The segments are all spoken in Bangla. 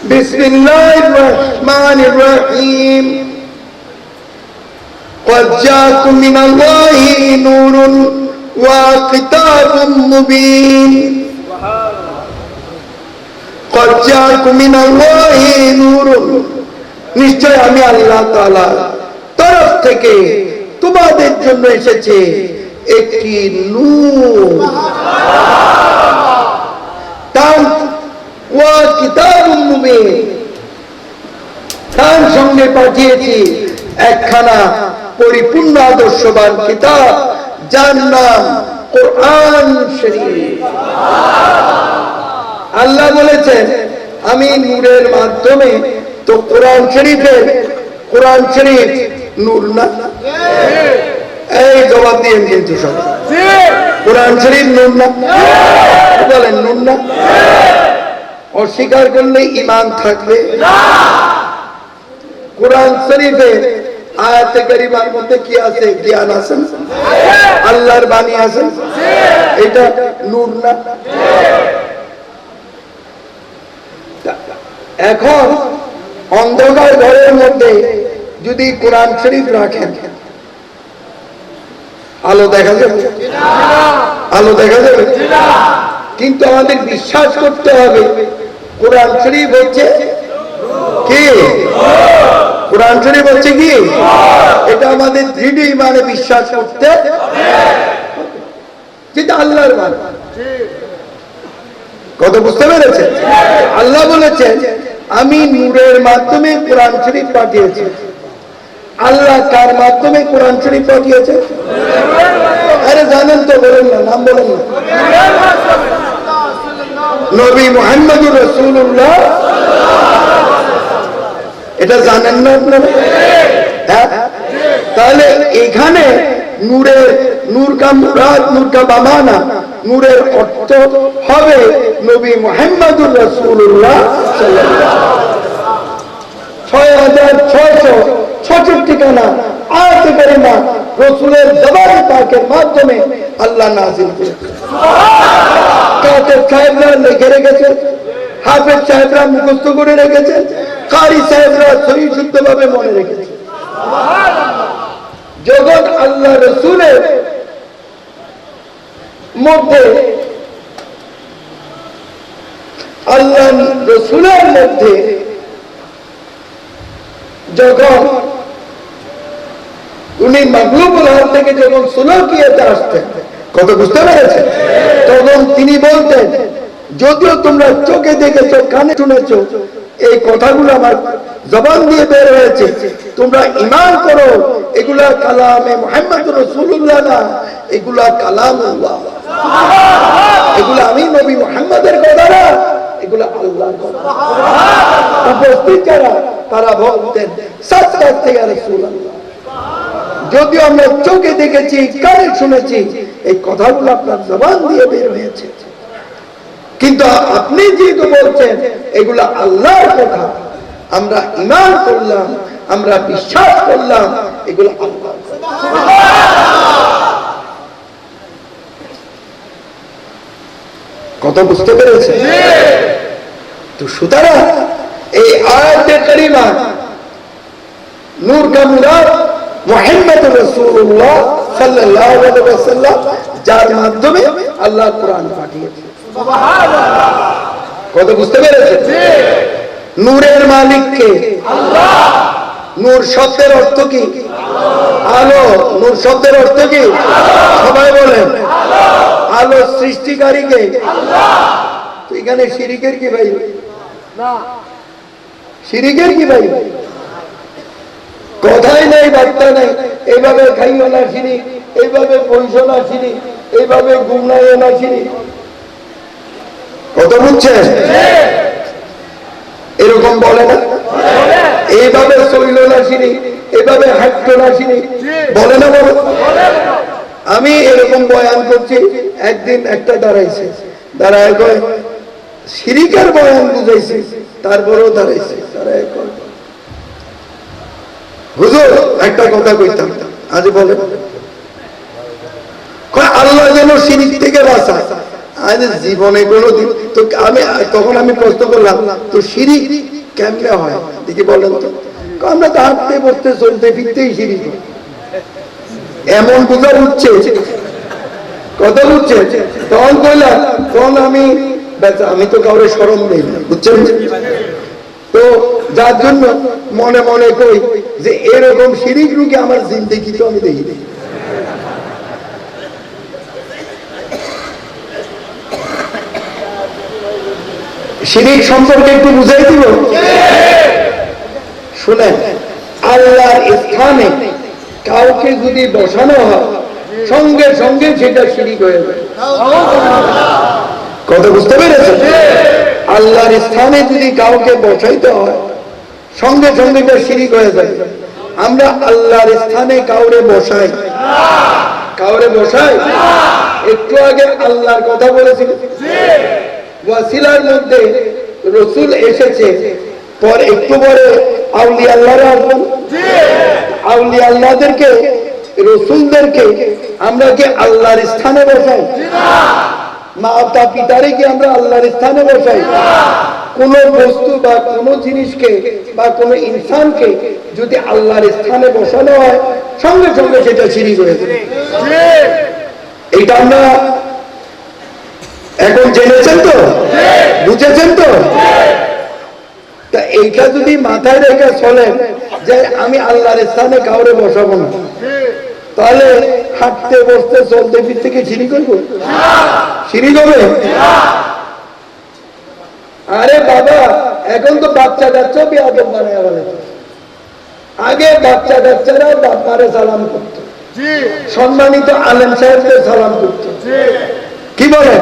بسم الله الرحمن الرحيم قد جاءكم من الله نور وكتاب مبين قد جاءكم من الله نور নিশ্চয় আমি আল্লাহ তাআলা তরফ থেকে তোমাদের জন্য এসেছে একটি নূর তার ওয়া কিতাবুম মুবিন। তার সঙ্গে পাঠিয়েছি একখানা পরিপূর্ণ আদর্শবান কিতাব যার নাম কোরআন শরীফ। আল্লাহ বলেছেন আমি নূরের মাধ্যমে তো কোরআন শরীফের কোরআন শরীফ নূর না? এই জবাব দিয়ে কিন্তু সব কোরআন শরীফ নূর না? বলেন নূর না? অস্বীকার করলে ইমান থাকবে। কোরআন শরীফে আয়াতে গরিবার মধ্যে কি আছে? জ্ঞান আছে? আল্লাহর বাণী আছে? এটা নূর না? এখন অন্ধকার ঘরের মধ্যে যদি কোরআন শরীফ রাখেন আলো দেখা যাবে? আলো দেখা যাবে? কিন্তু আমাদের বিশ্বাস করতে হবে কোরআন শরীফ হচ্ছে কি? কোরআন শরীফ হচ্ছে কি? এটা আমাদের দৃঢ় মানে বিশ্বাস করতে যেটা আল্লাহর মান। কত বুঝতে পেরেছে আল্লাহ বলেছেন, আমি নূরের মাধ্যমে কোরআন শরীফ পাঠিয়েছি। আল্লাহ কার মাধ্যমে কোরআন শরীফ পাঠিয়েছে? আরে জানেন তো, বলেন না, নাম বলেন না। নবী মোহাম্মদুর রসুল্লাহ এটা জানেন না আপনারা? হ্যাঁ? তাহলে এখানে নূরের নূর কা মুরাদ, নূর কা বামানা, নূরের অর্থ হবে নবী মোহাম্মদুর রসুল্লাহ ছয় হাজার ছয়শো ছষট্টি খানা আয়াতে কারিমা রসুলের জবান পাকের মাধ্যমে আল্লাহ নাজিল করেছে সাহেবরা লিখে রেখেছে হাফেজ সাহেবরা মুখস্থ করে রেখেছে। কারি সাহেবরা সহি শুদ্ধভাবে মনে রেখেছে। যখন আল্লাহ রসুলের মধ্যে আল্লাহ রসুলের মধ্যে যখন উনি মাগলুবুল হাত থেকে যখন সুলকিয়াতে আসতেন কত বুঝতে পেরেছেন তখন তিনি বলতেন, যদিও তোমরা চোখে দেখেছ, কানে শুনেছো, এই কথাগুলো আমার জবান দিয়ে বের হয়েছে। তোমরা ইমান করো, এগুলা কালামে মোহাম্মদ রসুল্লাহ না, এগুলা কালাম এগুলা আমি নবী মোহাম্মদের কথা না, এগুলা আল্লাহর কথা। উপস্থিত যারা তারা বলতেন সাত সাত থেকে রসুল্লাহ যদিও আমরা চোখে দেখেছি, কানে শুনেছি, এই কথাগুলো আপনার জবান দিয়ে বের হয়েছে। কিন্তু আপনি যেহেতু বলছেন, এগুলা আল্লাহর কথা, আমরা ইমান করলাম, আমরা বিশ্বাস করলাম, এগুলো আল্লাহ কত বুঝতে পেরেছে তো সুতরাং এই আয়াতে করিমা, নূর কা মুরাদ মোহাম্মদ রসুল্লাহ সাল্লাল্লাহু আলাইহি ওয়াসাল্লাম যার মাধ্যমে আল্লাহ কোরআন পাঠিয়েছে। কত বুঝতে পেরেছে নূরের মালিক মালিককে নূর শব্দের অর্থ কি? আলো। নূর শব্দের অর্থ কি? সবাই বলেন। আলো সৃষ্টিকারীকে। এখানে শিরিকের কি ভাই? শিরিকের কি ভাই? কথাই নেই, বার্তা নেই। এইভাবে খাইও না চিনি এইভাবে পয়সা না চিনি এইভাবে গুমনাইও না চিনি। কত বুঝছেন? এরকম বলে না? এইভাবে চইল না চিনি এইভাবে হাঁটত না চিনি, বলে না বলে আমি এরকম বয়ান করছি, একদিন একটা দাঁড়াইছে। দাঁড়ায় কয়, সিরিকার বয়ান বুঝাইছি, তারপরেও দাঁড়াইছে। দাঁড়ায় কয় হুজুর, একটা কথা কইতাম। আজ বলে আল্লাহ যেন সিরিক থেকে বাঁচায় আরে জীবনে কোনোদিন, তো আমি, তখন আমি প্রশ্ন করলাম, তো শিরিক কেমনে হয়? দেখি বলেন তো। আমরা তো হাঁটতে বসতে চলতে, ফিরতেই হয়। এমন বোঝা উঠছে। কথা বুঝছে তখন কইলাম, তখন আমি আমি তো কাউরে সরম নেই বুঝছেন? তো যার জন্য মনে মনে কই যে এরকম শিরিক রুগী আমার জিন্দেগি তো আমি দেখি দেখি শিরিক সম্পর্কে একটু বুঝাই দিব? শুনেন আল্লাহর স্থানে কাউকে যদি বসানো হয় সঙ্গে সঙ্গে সেটা শিরিক হয়ে যায়। কথা বুঝতে পেরেছেন? আল্লাহর স্থানে যদি কাউকে বসাইতে হয় সঙ্গে সঙ্গে শিরিক হয়ে যায়। আমরা আল্লাহর স্থানে কাউরে বসাই। কাউরে বসাই? একটু আগে আল্লাহর কথা বলেছিলেন। ওয়াসিলার মধ্যে রসুল এসেছে। পর একটু পরে আউলি আল্লাহরা আসবেন। আউলি আল্লাহদেরকে রসুলদেরকে আমরা কি আল্লাহর স্থানে বসাই? মাতা পিতারে কি আমরা আল্লাহর স্থানে বসাই? কোন বস্তু বা কোন জিনিসকে বা কোন ইনসানকে যদি আল্লাহর স্থানে বসানো হয়, সঙ্গে সঙ্গে সেটা সিঁড়ি রয়েছে এইটা আমরা এখন জেনেছেন তো? বুঝেছেন তো? তা এইটা যদি মাথায় রেখে চলেন যে আমি আল্লাহর স্থানে কাউরে বসাবো না, তাহলে হাঁটতে, বসতে, চলতে, ফিরতে কি সিঁড়ি করব? সিঁড়ি করবে? আরে বাবা এখন তো বাচ্চা কাচ্চা বিয়াদব বানায় বলে আগে বাচ্চা কাচ্চারা বাপারে সালাম করতো। সম্মানিত আলেম সাহেবকে সালাম করতো। কি বলে?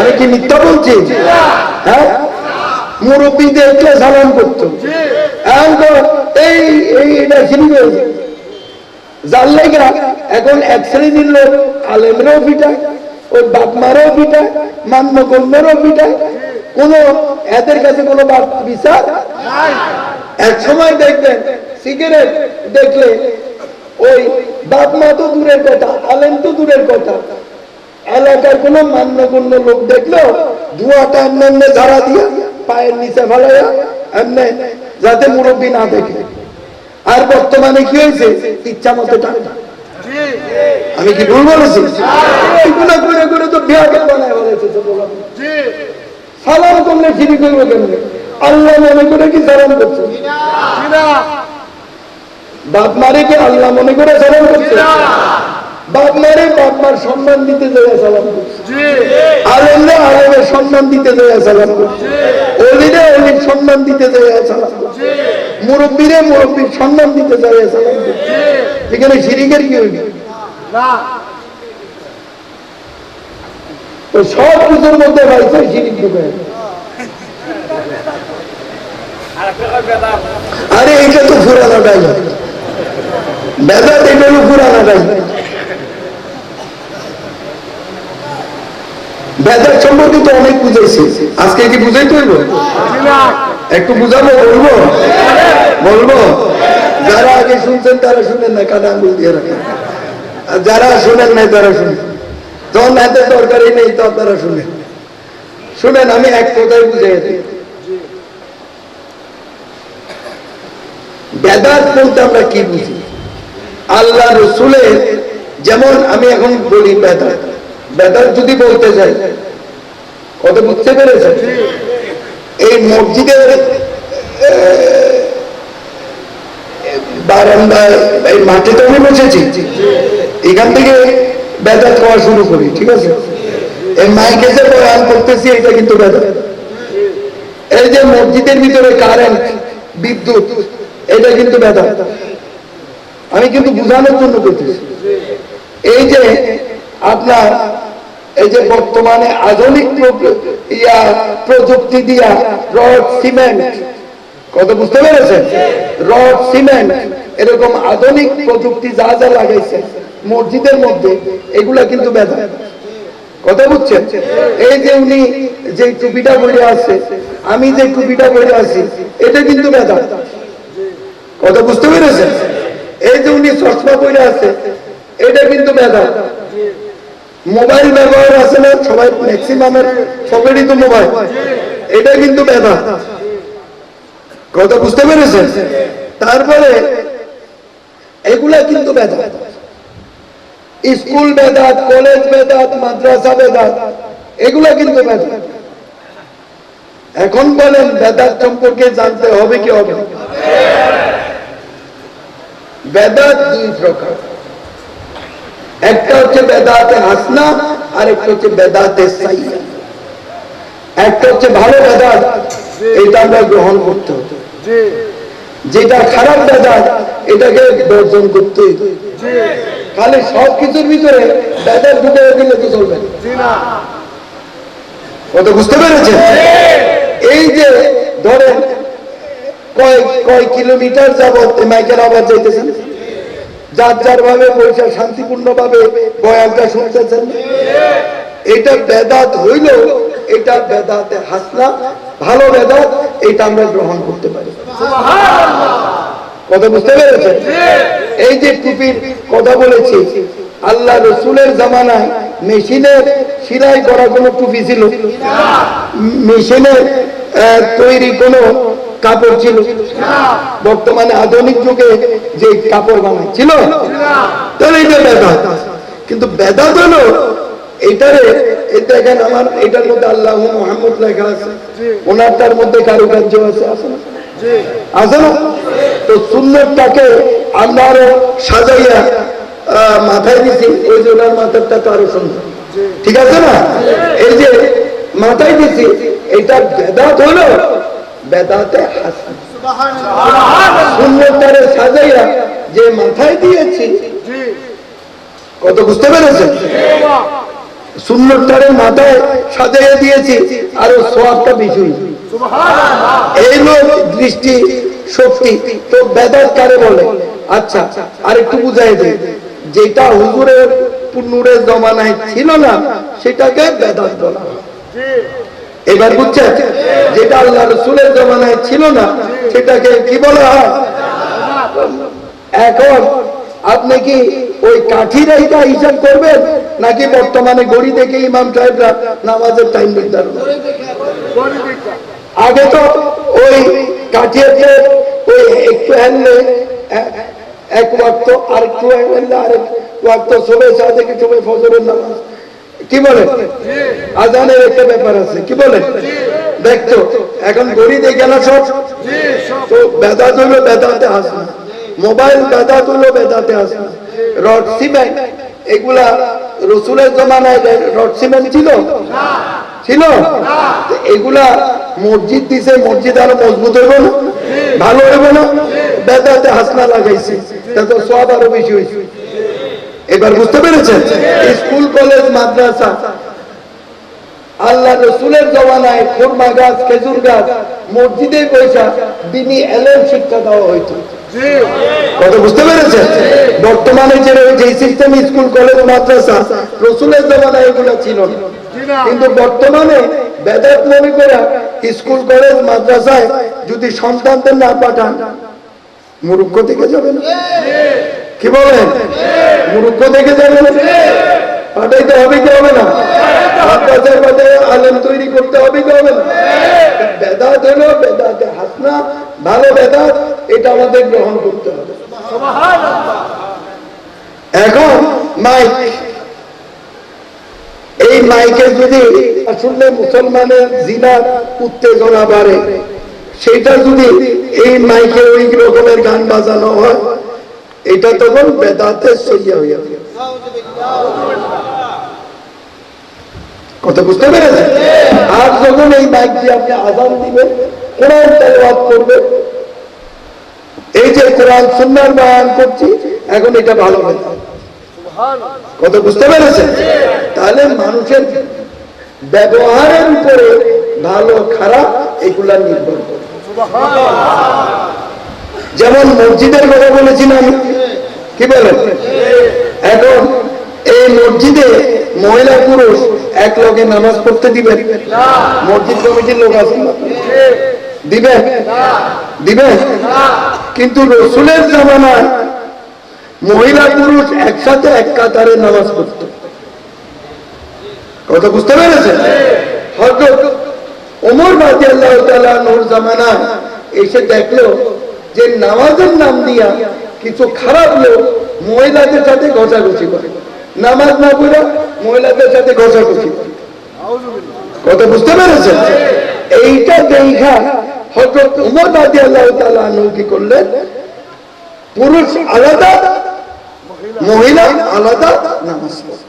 আমি কি মিথ্যা বলছি? হ্যাঁ? মুরব্বী দেখলে সালাম করতো। এখন এই এই এটা এক শ্রেণির লোক আলেমরাও পিটায় ওই বাপ মারাও পিটায় মান্য পিটায় কোন এদের কাছে কোনো বিচার এক সময় দেখবেন সিগারেট দেখলে ওই বাপ মা তো দূরের কথা আলেম তো দূরের কথা। এলাকার কোন মান্যগণ্য লোক দেখল ধোঁয়াটা এমনি ঝাড়া দিয়া পায়ের নিচে ফেলাইয়া এমনি যাতে মুরব্বী না দেখে। আর বর্তমানে কি হয়েছে? ইচ্ছা মতো টানে আমি কি ভুল বলেছি? করে করে তো বিয়াকে বানায় বলেছে সালাম করলে ফিরি করব কেমনে? আল্লাহ মনে করে কি সালাম করছে? বাপ মারে কি আল্লাহ মনে করে সালাম করছে? বাপ মারে বাপ মার সম্মান দিতে দেয় সালাম করছে। আলেমরা আলেমের সম্মান দিতে দেয় সালাম করছে। অলিরে অলির সম্মান দিতে দেয় সালাম করছে। মুরব্বীরে মুরব্বীর সম্মান দিতে দেয় সালাম করছে। এখানে শিরিকের কি হইবে সব কিছুর মধ্যে পাইছে শিরিক ঢুকে আরে, এটা তো সম্পর্কে তো অনেক বুঝাইছি আজকে কি বুঝাইতে হইব? একটু বুঝাবো, বলব? বলব? যারা আগে শুনছেন, তারা শুনেন না, কানে আঙ্গুল দিয়ে রাখেন। আর যারা শুনেন নাই, তারা শুনেন। দরকারই নেই তো আপনারা শুনেন। শুনেন, আমি এক কথায় বুঝাই দিই। বেদাত বলতে আমরা কি বুঝি? আল্লাহ রসুলের যেমন আমি এখন বলি বেদাত। বেদাত যদি বলতে যাই কত বুঝতে পেরেছে এই মসজিদের বারান্দায়, এই মাঠে তো আমি বসেছি। এখান থেকে বেদাত হওয়া শুরু করি, ঠিক আছে? এই মাইকে যে বয়ান করতেছি এটা কিন্তু বেদাত। এই যে মসজিদের ভিতরে কারেন্ট বিদ্যুৎ, এটা কিন্তু বেদাত। আমি কিন্তু বোঝানোর জন্য করতেছি এই যে আপনার, এই যে বর্তমানে আধুনিক ইয়া, প্রযুক্তি দিয়া রড, সিমেন্ট কত বুঝতে পেরেছেন? রড, সিমেন্ট, এরকম আধুনিক প্রযুক্তি যা যা লাগাইছে মসজিদের মধ্যে, এগুলা কিন্তু বেদা কথা বুঝছেন? এই যে উনি যে টুপিটা পরে আছে, আমি যে টুপিটা পরে আছি, এটা কিন্তু বেদা কথা বুঝতে পেরেছেন? এই যে উনি চশমা পরে আছে, এটা কিন্তু বেদা মোবাইল ব্যবহার আছে না, সবাই ম্যাক্সিমামের সবেরই তো মোবাইল। এটা কিন্তু বেদা কথা বুঝতে পেরেছেন? তারপরে এগুলা কিন্তু বেদা স্কুল বেদাত কলেজ বেদাত মাদ্রাসা বেদাত এগুলা কিন্তু বেদাত। এখন বলেন বেদাত সম্পর্কে জানতে হবে কি হবে? বেদাত দুই প্রকার। একটা হচ্ছে বেদাতে হাসনা আর একটা হচ্ছে বেদাতে সাইয়া। একটা হচ্ছে ভালো বেদাত এটা আমরা গ্রহণ করতে হবে। যেটা খারাপ বেদাত এটাকে বর্জন করতে হবে। খালি সব কিছুর ভিতরে বেদাত ঢুকে দিলে তো চলবে না। কত বুঝতে পেরেছেন? এই যে ধরেন কয় কয় কিলোমিটার যাবত মাইকের আবার যাইতেছেন? যার যার ভাবে পয়সা শান্তিপূর্ণ ভাবে বয়ানটা শুনতেছেন? এটা বেদাত হইল এটা বেদাতে হাসনা ভালো বেদাত এটা আমরা গ্রহণ করতে পারি। কথা বুঝতে পেরেছেন? এই যে টুপির কথা বলেছি আল্লাহ রসুলের জামানায় মেশিনে সিলাই করা কোনো টুপি ছিল? মেশিনে আহ, তৈরি কোনো কাপড় ছিল? বর্তমানে আধুনিক যুগে যে কাপড় বানায় ছিল? তাহলে এটা বেদাত কিন্তু বেদাত হলো এটারে দেখেন আমার এটার মধ্যে আল্লাহ মোহাম্মদ লেখা আছে। ওনারটার মধ্যে কারুকার্য আছে আছে না? আছে না? তো সুন্দরটাকে আমরা আরও সাজাইয়া মাথায় দিছি। ওই যে ওনার মাথাটা তো আরও সুন্দর। ঠিক আছে না? এই যে মাথায় দিছি, এটা বেদাত হলো? বেদাতে হাসান সুন্দরটারে সাজাইয়া যে মাথায় দিয়েছি, কত বুঝতে পেরেছেন? সুন্দরটারে মাথায় সাজাইয়া দিয়েছি, আরও সোয়াবটা হয়েছে। এই লোক দৃষ্টি শক্তি তো বেদাত কারে বলে? আচ্ছা আর একটু বুঝাই দে। যেটা হুজুরের পুনুরের জমানায় ছিল না, সেটাকে বেদাত বলা এবার বুঝছেন? যেটা আল্লাহ রসুলের জমানায় ছিল না, সেটাকে কি বলা হয়? এখন আপনি কি ওই কাঠির এইটা হিসাব করবেন? নাকি বর্তমানে গড়ি দেখে ইমাম সাহেবরা নামাজের টাইম নির্ধারণ? আগে তো ওই কাঠিয়াতে ওই একটু হেললে এক ওয়াক্ত আরেকটু হেললে আরেক ওয়াক্ত সবে থেকে সবে ফজরের নামাজ। কি বলে? আজানের একটা ব্যাপার আছে কি বলে? দেখতো এখন গড়ি দেখে না সব। তো বেদাত হইল বেদাতে আসে না মোবাইল বেদাত হইল বেদাতে আসে না রড সিমেন্ট এগুলা রসুলের জমানায় রড সিমেন্ট ছিল? ছিল? এগুলা মসজিদ দিছে মসজিদ আরও মজবুত হইব না? ভালো হইব না? বেদাতে হাসনা লাগাইছে তাতে সব আরও বেশি হয়েছে এবার বুঝতে পেরেছেন? স্কুল কলেজ মাদ্রাসা আল্লাহ রসুলের জমানায় খুরমা গাছ খেজুর গাছ মসজিদে পয়সা দিনই এলেন শিক্ষা দেওয়া হইতো। কথা বুঝতে পেরেছেন? বর্তমানে যে যে সিস্টেম স্কুল কলেজ মাদ্রাসা রসুলের জমানায় এগুলো ছিল না। কিন্তু বর্তমানে বেদাত মনে করে স্কুল কলেজ মাদ্রাসায় যদি সন্তানদের না পাঠান মূর্খ থেকে যাবে না? কি বলেন? মূর্খ থেকে যাবে না? পাঠাইতে হবে কি হবে না? মাদ্রাসার মধ্যে আলেম তৈরি করতে হবে কি হবে না? বেদাত হলো বেদাতে হাসনা ভালো বেদাত এটা আমাদের গ্রহণ করতে হবে। এখন মাইক। এই মাইকে যদি আসলে মুসলমানের জিনার উত্তেজনা বাড়ে সেটা যদি এই মাইকে ওই রকমের গান বাজানো হয়, এটা তখন বেদাতে সইয়া হইয়া কথা বুঝতে পেরেছেন? আর যখন এই মাইক দিয়ে আপনি আজান দিবেন, কোরআন তেলাওয়াত করবে এই যে কোরআন সুন্দর বয়ান করছি, এখন এটা ভালো বেদাত কথা বুঝতে পেরেছেন? তাহলে মানুষের ব্যবহারের উপরে ভালো খারাপ এগুলা নির্ভর করে। যেমন মসজিদের কথা বলেছিলাম কি বলেন? এখন এই মসজিদে মহিলা পুরুষ এক লগে নামাজ পড়তে দিবেন? মসজিদ কমিটির লোক আছে? না? দিবেন? দিবেন কিন্তু রসুলের জামানায় মহিলা পুরুষ একসাথে এক কাতারে নামাজ পড়ত। কথা বুঝতে হজরত ওমর রাজি আল্লাহ নোর জামানা এসে দেখল যে নামাজের নাম দিয়া কিছু খারাপ লোক মহিলাদের সাথে ঘষাঘষি করে। নামাজ না করে মহিলাদের সাথে ঘষাঘষি করে। কথা বুঝতে পেরেছেন? এইটা দেখা হজরত উমর রাজি আল্লাহ তাআলা কি করলেন? পুরুষ আলাদা মহিলা আলাদা নামাজ পড়ে।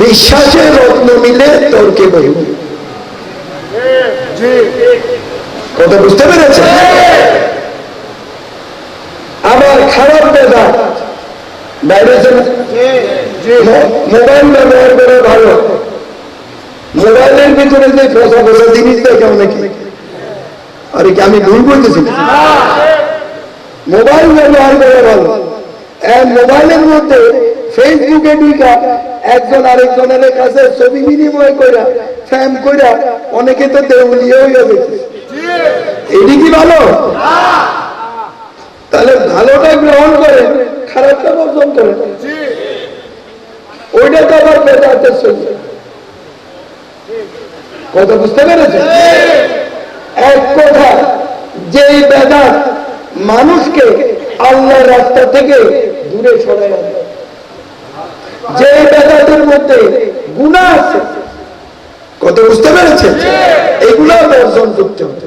বিশ্বাসের রত্ন মিলে তর্কে বহু কথা বুঝতে পেরেছে আবার খারাপ বেদা বাইরে মোবাইল ব্যবহার করে ভালো। মোবাইলের ভিতরে যে ফসা ফসা জিনিস দেখে অনেকে আরে কি আমি ভুল বলতেছি? মোবাইল ব্যবহার করে ভালো। মোবাইলের মধ্যে ফেসবুকে ঢুকা একজন আরেকজনের কাছে ছবি বিনিময় কইরা ফ্যাম কইরা অনেকে তো দেউলিয়ে হয়ে যাবে এটি কি ভালো? তাহলে ভালোটা গ্রহণ করে খারাপটা বর্জন করে ওইটা তো আবার বেদাতের সঙ্গে কথা বুঝতে পেরেছে এক কথা, যেই বেদাত মানুষকে আল্লাহর রাস্তা থেকে দূরে সরাই যে বেদাতের মধ্যে গুণা আছে কত বুঝতে পেরেছে এগুলো বর্জন করতে হবে।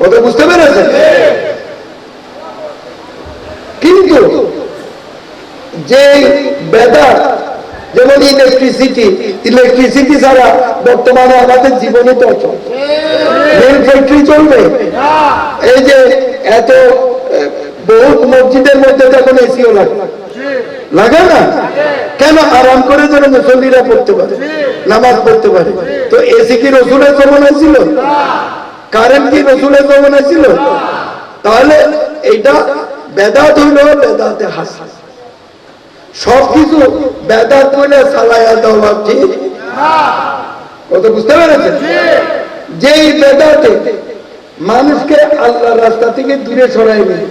কত বুঝতে পেরেছে কিন্তু যে বেদাত যেমন ইলেকট্রিসিটি ইলেকট্রিসিটি ছাড়া বর্তমানে আমাদের জীবনে তো রেল ফ্যাক্টরি চলবে। এই যে এত বহুত মসজিদের মধ্যে তখন এসিও লাগে। লাগে না? কেন আরাম করে যেন মুসল্লিরা পড়তে পারে নামাজ পড়তে পারে? তো এসি কি রসুলের জমানায় ছিল? কারেন্ট কি রসুলের জমানায় ছিল? তাহলে এইটা বেদাত হইল বেদাতে হাসা সবকিছু বেদাত বলে সালাইয়া দাও ভাবছি কত বুঝতে পেরেছেন? যেই বেদাতে মানুষকে আল্লাহ রাস্তা থেকে দূরে সরাই নেয়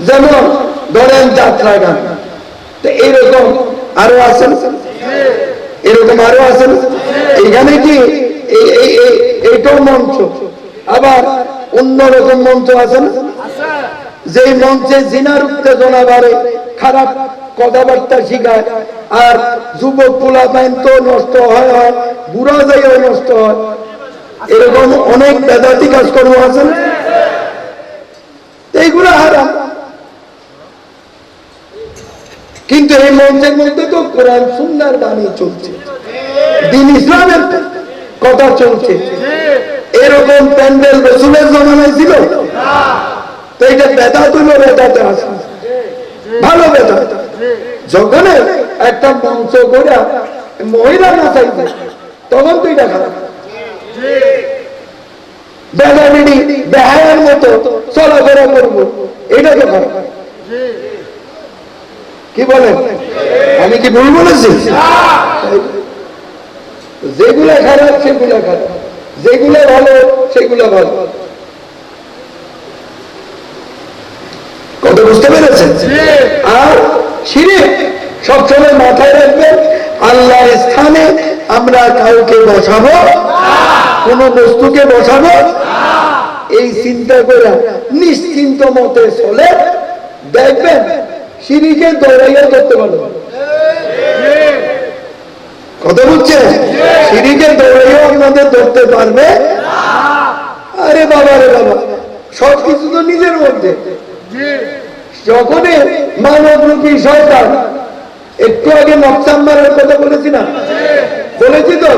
যেমন ধরেন যাত্রা গান তো এইরকম আরও আছেন? এরকম আরও আছেন? এখানে কি এই- এই- এই- এইটাও মঞ্চ? আবার অন্যরকম মঞ্চ আছে না? যেই মঞ্চে জিনার উত্তেজনা বাড়ে, খারাপ কথাবার্তা শিখায়, আর যুবক পোলা পাইন তো নষ্ট হয় হয়, বুড়া যাইও নষ্ট হয়। এরকম অনেক বেদাতি কাজকর্ম আছে এইগুলো হারাম। কিন্তু এই মঞ্চের মধ্যে তো কোরআন সুন্দর বাণী চলছে। দিন ইসলামের কথা চলছে। এরকম প্যান্ডেল রসুলের জমানায় ছিল? তো এটা বেদা ভালো বেদা। যখন একটা মহিলা না তখন তো এটা খারাপ বেহায়ার মতো চলাফেরা করব এটা তো খারাপ কি বলেন আমি কি ভুল বলেছি? যেগুলা খারাপ, সেগুলা খারাপ। যেগুলা ভালো, সেগুলা ভালো। কত বুঝতে পেরেছেন? আর সিঁড়ি সবসময় মাথায় রাখবেন আল্লাহর স্থানে আমরা কাউকে বসাবো কোন বস্তুকে বসাবো এই চিন্তা করে নিশ্চিন্ত মতে চলে দেখবেন সিঁড়িকে দৌড়াইয়া ধরতে পারব কথা বুঝছে সিঁড়িকে দৌড়াইয়া আপনাদের ধরতে পারবে? আরে বাবা রে বাবা সব কিছু তো নিজের মধ্যে। যখনই মানব রূপী সরকার একটু আগে নকশাম্বারের কথা বলেছি না? বলেছি তো?